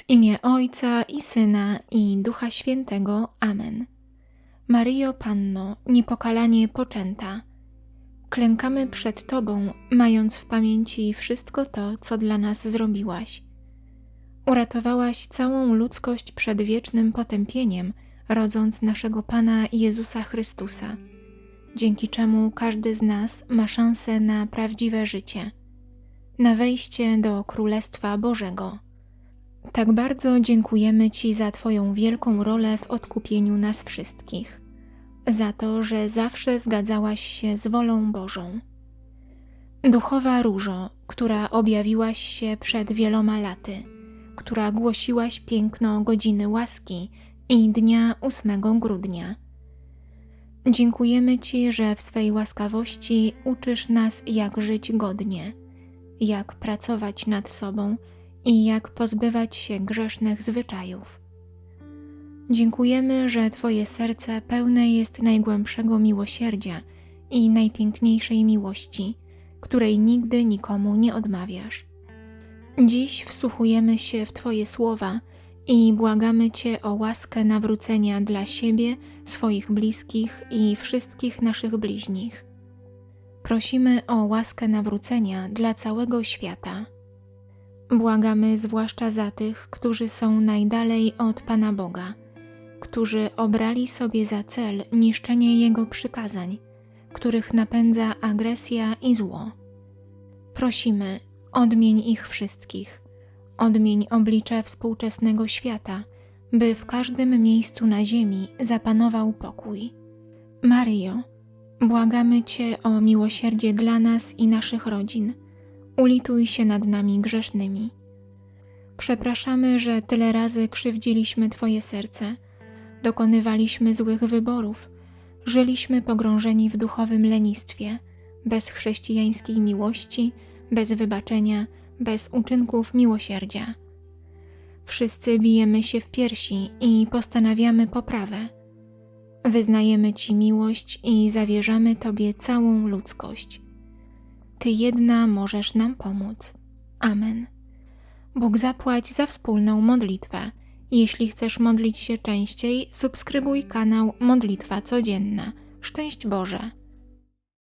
W imię Ojca i Syna i Ducha Świętego. Amen. Maryjo Panno, niepokalanie poczęta, klękamy przed Tobą, mając w pamięci wszystko to, co dla nas zrobiłaś. Uratowałaś całą ludzkość przed wiecznym potępieniem, rodząc naszego Pana Jezusa Chrystusa, dzięki czemu każdy z nas ma szansę na prawdziwe życie, na wejście do Królestwa Bożego. Tak bardzo dziękujemy Ci za Twoją wielką rolę w odkupieniu nas wszystkich, za to, że zawsze zgadzałaś się z wolą Bożą. Duchowa różo, która objawiłaś się przed wieloma laty, która głosiłaś piękno godziny łaski i dnia 8 grudnia. Dziękujemy Ci, że w swej łaskawości uczysz nas, jak żyć godnie, jak pracować nad sobą i jak pozbywać się grzesznych zwyczajów. Dziękujemy, że Twoje serce pełne jest najgłębszego miłosierdzia i najpiękniejszej miłości, której nigdy nikomu nie odmawiasz. Dziś wsłuchujemy się w Twoje słowa i błagamy Cię o łaskę nawrócenia dla siebie, swoich bliskich i wszystkich naszych bliźnich. Prosimy o łaskę nawrócenia dla całego świata. Błagamy zwłaszcza za tych, którzy są najdalej od Pana Boga, którzy obrali sobie za cel niszczenie Jego przykazań, których napędza agresja i zło. Prosimy, odmień ich wszystkich, odmień oblicze współczesnego świata, by w każdym miejscu na ziemi zapanował pokój. Maryjo, błagamy Cię o miłosierdzie dla nas i naszych rodzin. Ulituj się nad nami grzesznymi. Przepraszamy, że tyle razy krzywdziliśmy Twoje serce, dokonywaliśmy złych wyborów, żyliśmy pogrążeni w duchowym lenistwie, bez chrześcijańskiej miłości, bez wybaczenia, bez uczynków miłosierdzia. Wszyscy bijemy się w piersi i postanawiamy poprawę. Wyznajemy Ci miłość i zawierzamy Tobie całą ludzkość. Ty jedna możesz nam pomóc. Amen. Bóg zapłać za wspólną modlitwę. Jeśli chcesz modlić się częściej, subskrybuj kanał Modlitwa Codzienna. Szczęść Boże!